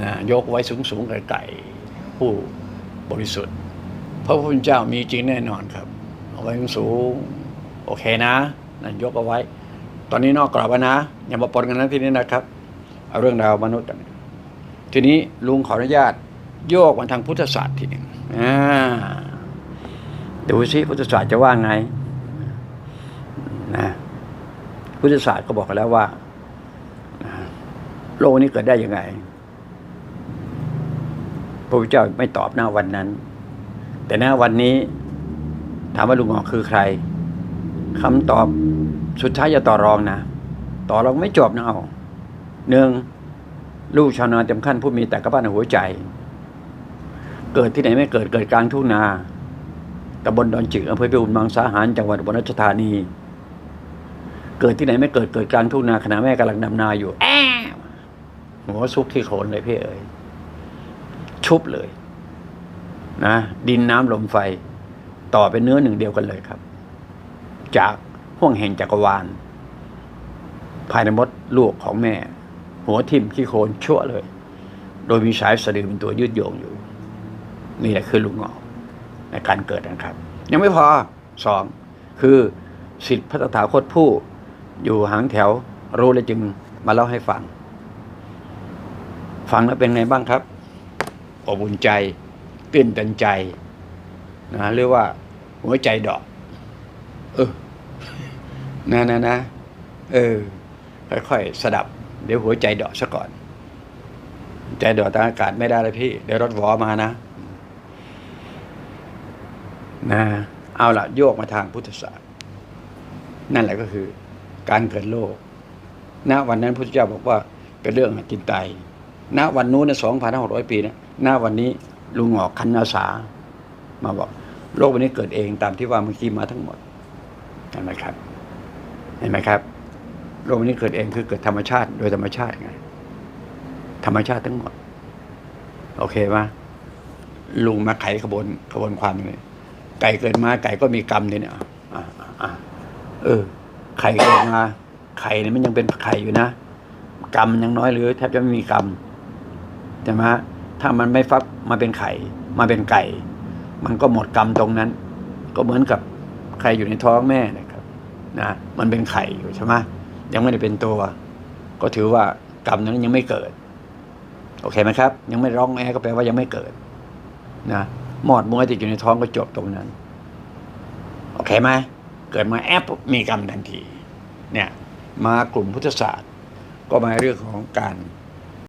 นะยกไว้สูงสูงๆไกลๆผู้บริสุทธิ์ พระพุทธเจ้ามีจริงแน่นอนครับ เอาไว้สูงสูงโอเคนะนั่นยกเอาไว้ ตอนนี้นอกกรอบนะ อย่ามาปนกันนะที่นี้นะครับเอาเรื่องราวมนุษย์กันทีนี้ลุงขออนุญาตโยกมาทางพุทธศาสตร์ทีหนึ่งอ่าดูซิพุทธศาสตร์จะว่าไงนะพุทธศาสตร์ก็บอกกันแล้วว่า โลกนี้เกิดได้ยังไง ระพุทธเจ้าไม่ตอบหน้าวันนั้น แต่หน้าวันนี้ ถามว่าลุงหอกคือใครคำตอบสุดท้ายจะต่อรองนะ ต่อรองไม่จบนะเอาหนึ่งลูกชาวนาเต็มขั้นผู้มีแต่กระบ้านหัวใจ เกิดที่ไหนไม่เกิดเกิดกลางทุ่งนาตำบลดอนจิกอำเภอพิบูลมังสาหารจังหวัดอุบลราชธานี เกิดที่ไหนไม่เกิดเกิดกลางทุ่งนาขณะแม่กำลังดำนาอยู่แอบหัวซุกที่โขนเลยพี่เอ๋ย ชุบเลยนะดินน้ำลมไฟ ต่อเป็นเนื้อหนึ่งเดียวกันเลยครับ จากห่วงแห่งจักรวาล ภายในมดลูกของแม่ หัวทิ่มขี้โคลนชั่วเลย โดยมีสายสะดือเป็นตัวยืดโยงอยู่ นี่แหละคือลุงงอกในการเกิดนะครับ ยังไม่พอสองคือสิทธิพระตถาคตผู้ อยู่หางแถวรู้และจึงมาเล่าให้ฟัง ฟังแล้วเป็นไงบ้างครับ อบอุ่นใจ ตื่นตันใจนะเรียกว่า หัวใจดอก เออนะนะนะเออ ค่อยๆสดับ เดี๋ยวหัวใจดาะซะก่อน ใจดาะทางอากาศไม่ได้เลยพี่ เดี๋ยวรถวอมานะ นะ เอาละโยกมาทางพุทธศาสตร์นั่นแหละก็คือ การเกิดโลกณวันนั้นพุทธเจ้าบอกว่าเป็นเรื่องจินไตยณวันนู้นนะสองพันห้าร้อยปีนะ ณวันนี้ลุงหงอกคันนาสา มาบอก โลกวันนี้เกิดเองตามที่ว่าเมื่อกี้มาทั้งหมดเห็นไหมครับ เห็นไหมครับ โลกนี้เกิดเองคือเกิดธรรมชาติ โดยธรรมชาติไงธรรมชาติทั้งหมด โอเคไหมลุงมาไขขบวนขบวนความเลยไก่เกิดมาไก่ก็มีกรรมเนี่ยเออ ไข่เกิดมาไข่เนี่ยมันยังเป็นไข่อยู่นะกรรมยังน้อยหรือแทบจะไม่มีกรรมใช่ไหม ถ้ามันไม่ฟักมาเป็นไข่มาเป็นไก่ มันก็หมดกรรมตรงนั้น ก็เหมือนกับใครอยู่ในท้องแม่นะครับนะมันเป็นไข่อยู่ใช่ไหมยังไม่ได้เป็นตัว ก็ถือว่ากรรมนั้นยังไม่เกิด โอเคไหมครับ ยังไม่ร้องแอก็แปลว่ายังไม่เกิดนะหมอดมวยติดอยู่ในท้องก็จบตรงนั้น โอเคไหมเกิดมาแอปปุ๊บมีกรรมทันที เนี่ยมากลุ่มพุทธศาสตร์ ก็มาเรื่องของการ